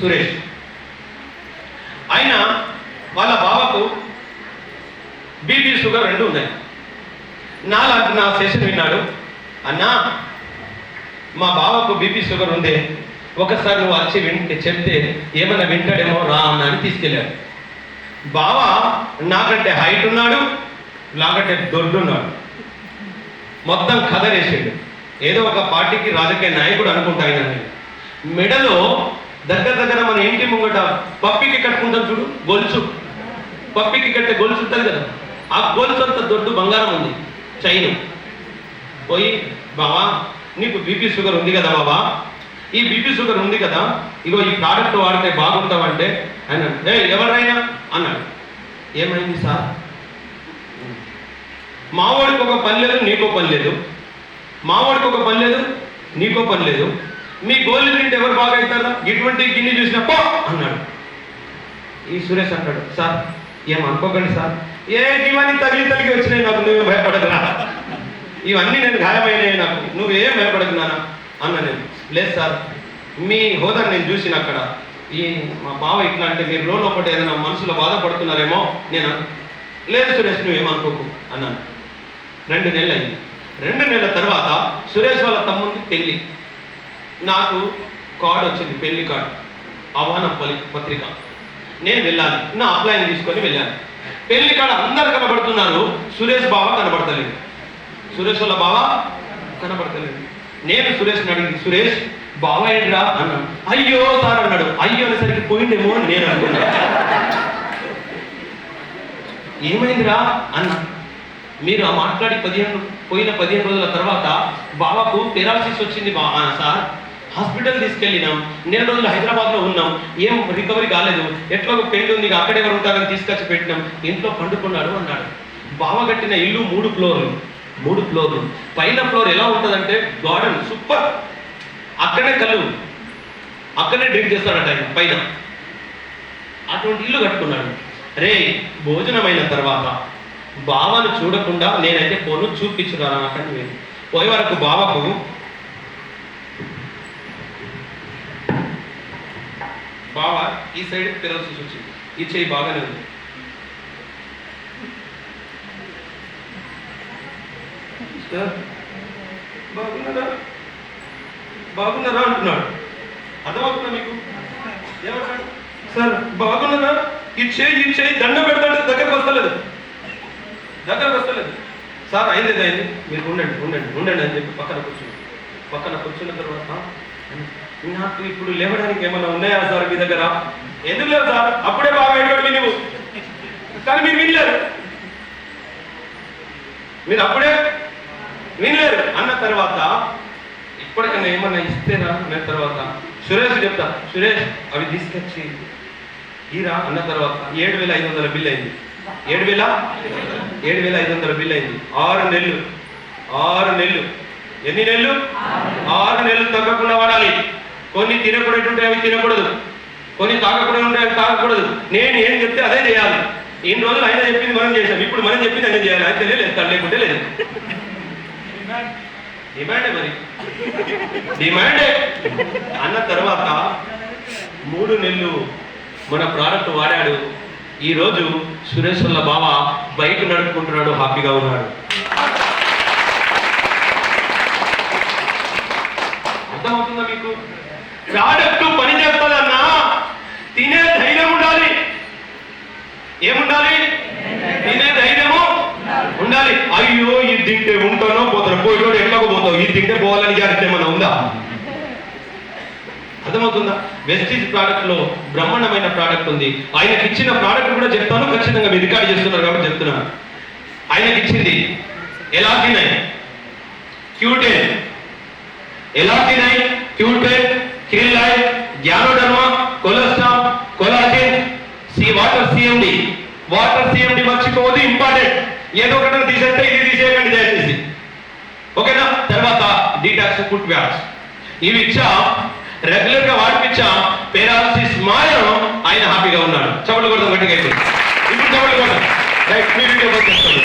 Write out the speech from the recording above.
సురేష్. ఆయన వాళ్ళ బావకు బీపీ షుగర్ రెండు ఉన్నాయి. నాలాంటి నా సెషన్ విన్నాడు. అన్నా మా బావకు బీపీ షుగర్ ఉంది. ఒకసారి నువ్వు వచ్చి వింటే చెప్తే ఏమైనా వింటాడేమో రా అన్న అని తీసుకెళ్ళాడు. బావ నాకంటే హైట్ ఉన్నాడు నాకంటే దొడ్డున్నాడు మొత్తం కథ వేసాడు ఏదో ఒక పార్టీకి రాజకీయ నాయకుడు అనుకుంటా ఆయన. మెడలో దగ్గర దగ్గర మన ఇంటి ముంగట పప్పికి కట్టుకుంటాం చూడు గొలుసు. పప్పికి కట్టే గొలుసు ఉంటుంది కదా. ఆ గొలుసు అంత దొడ్డు బంగారం ఉంది చైన్. పోయి బావా నీకు బీపీ షుగర్ ఉంది కదా బాబా ఈ బీపీ షుగర్ ఉంది కదా ఇగో ఈ ప్రోడక్ట్ వాడితే బాగుంటావంటే ఆయన ఏ ఎవరైనా? అన్నాడు. ఏమైంది సార్? మావాడికి ఒక పని లేదు నీకో పని లేదు. మావాడికి ఒక పని లేదు నీకో పని లేదు. మీ గోల్ని తింటే ఎవరు బాగా అవుతారా ఇటువంటి గిన్నె చూసినప్పో అన్నాడు. ఈ సురేష్ అంటాడు సార్ ఏం అనుకోకండి సార్. ఏ ఇవన్నీ తగిలి తగిలి వచ్చినాయి నాకు నువ్వేం భయపడదురా ఇవన్నీ నేను గాయమైనాయి నాకు. నువ్వేం భయపడదు నాన్న అన్న నేను లేదు సార్ మీ హోదా నేను చూసిన అక్కడ. ఈ మా బావ ఇట్లా అంటే మీరు లోన్ ఒకటి ఏదైనా మనసులో బాధపడుతున్నారేమో నేను లేదు సురేష్ నువ్వేమనుకోకు అన్నాను. రెండు నెలలు అయింది రెండు నెలల తర్వాత సురేష్ వాళ్ళ తమ్ముడికి పెళ్ళి. నాకు కార్డు వచ్చింది పెళ్ళి కార్డు. ఆహ్వానం పలి పత్రిక. నేను వెళ్ళాలి. నా అప్లైని తీసుకొని వెళ్ళాను పెళ్ళి కాడ అందరు కనబడుతున్నారు. సురేష్ బావ కనబడతలేదు. సురేష్ వాళ్ళ బావ కనబడతలేదు. నేను సురేష్ని అడిగింది సురేష్ బావ ఏంట్రా? అన్నాను అయ్యో సార్ అన్నాడు. అయ్యో అనేసరికి పోయిండేమో అని నేను అనుకున్నా. ఏమైందిరా? అన్న. మీరు ఆ మాట్లాడి పదిహేను పోయిన పదిహేను రోజుల తర్వాత బాబాకు పెరాలసిస్ వచ్చింది బా సార్. హాస్పిటల్ తీసుకెళ్ళినాం. నెల రోజులు హైదరాబాద్లో ఉన్నాం. ఏం రికవరీ కాలేదు. ఎట్లా ఒక పెళ్ళి ఉంది ఇక ఎవరు ఉంటారని తీసుకొచ్చి పెట్టినాం. ఇంట్లో పండుకున్నాడు అన్నాడు. బావ కట్టిన ఇల్లు మూడు ఫ్లోర్లు. మూడు ఫ్లోర్లు. పైన ఫ్లోర్ ఎలా ఉంటుందంటే గార్డెన్ సూపర్. అక్కడే కళ్ళు. అక్కడే డ్రింక్ చేస్తాడట ఆయన పైన. అటువంటి ఇల్లు కట్టుకున్నాడు. రే భోజనమైన తర్వాత బావను చూడకుండా నేనైతే పోను చూపించున్నాను అక్కడ పోయే వరకు బావకు బావ ఈ సైడ్ పిలవాల్సి వచ్చింది. ఈ చేయి బాగానే ఉంది. బాగున్నారా బాగున్నారా అంటున్నాడు. అర్థమవుతుందా మీకు? ఏమంటాడు సార్ బాగున్నారా? ఈ చేయి ఈ చేయి దండ పెడతాడు దగ్గరకు వస్తలేదు. దగ్గరకు వస్తలేదు. సార్ అయింది అయింది. మీరు ఉండండి ఉండండి ఉండండి అని చెప్పి పక్కన కూర్చుని పక్కన కూర్చున్న తర్వాత నాకు ఇప్పుడు లేవడానికి ఏమైనా ఉన్నాయా సార్ మీ దగ్గర? ఎందుకు లేవు సార్? అప్పుడే బాగా అయినోడు నువ్వు కానీ మీరు వినలేరు. మీరు అప్పుడే వినలేరు. అన్న తర్వాత ఇప్పటికైనా ఏమన్నా ఇస్తేనా? అన్న తర్వాత సురేష్ చెప్తా. సురేష్ అవి తీసుకొచ్చి ఈరా అన్న తర్వాత. ఏడు వేల ఐదు వందల బిల్ అయింది. ఏడు వేల? ఏడు వేల ఐదు వందల బిల్ అయింది. ఆరు నెలలు. ఆరు నెలలు. ఎన్ని నెలలు? ఆరు నెలలు తగ్గకుండా వాడాలి. కొన్ని తినకూడేటువంటి అవి తినకూడదు. కొన్ని తాగకూడదు ఉంటే అవి తాగకూడదు. నేను ఏం చెప్తే అదే చేయాలి. ఇన్ని రోజులు ఆయన చెప్పింది మనం చేసాం ఇప్పుడు మనం చెప్పింది ఆయన చేయాలి. అయితే లేదు తను లేకుంటే లేదు. డిమాండే మరి? డిమాండే అన్న తర్వాత మూడు నెలలు మన ప్రోడక్ట్ వాడాడు. ఈ రోజు సురేష్ వాళ్ళ బావ బైక్ నడుపుకుంటున్నాడు హ్యాపీగా ఉన్నాడు. అర్థమవుతుందా మీకు? ప్రోడక్ట్ పని చేస్తుందన్నా? తినే ధైర్యం ఉండాలి. ఏముండాలి? తినే ధైర్యము ఉండాలి. అయ్యో ఇది తింటే ఉంటానో పోతాను? పోయినోడు ఎట్లాగో పోతావు? ఇది తింటే పోవాలని జాగ్రత్త ఏమన్నా ఉందా? అర్థమవుతుందా? వెస్టీజ్ ప్రోడక్ట్లో బ్రహ్మాండమైన ప్రోడక్ట్ ఉంది. ఆయనకి ఇచ్చిన ప్రోడక్ట్ కూడా చెప్తాను. ఖచ్చితంగా మీరు రికార్డ్ చేస్తున్నారు కాబట్టి చెప్తున్నాను ఆయనకి ఇచ్చింది ఎలాగినై క్యూటెన్. ఎలాగినై క్యూటెన్ కిరిలై ganoderma cholesterol collagen? C water C M D. Water C M D మర్చిపోవద్దు ఇంపార్టెంట్. ఏదో ఒకటి తీసేస్తే ఇది తీసేయకండి దయచేసి. ఓకేనా? తర్వాత డీటాక్స్ ఫుట్ వ్యాప్స్ ఇవి ఇచ్చా రెగ్యులర్గా వాడిపించా పేరాలసిస్ మాయం ఆయన హ్యాపీగా ఉన్నాడు. చవళ్ళు కూడా గట్టిగా అయితే ఇప్పుడు చవళ్ళు కూడా రైట్ మీ వీడియో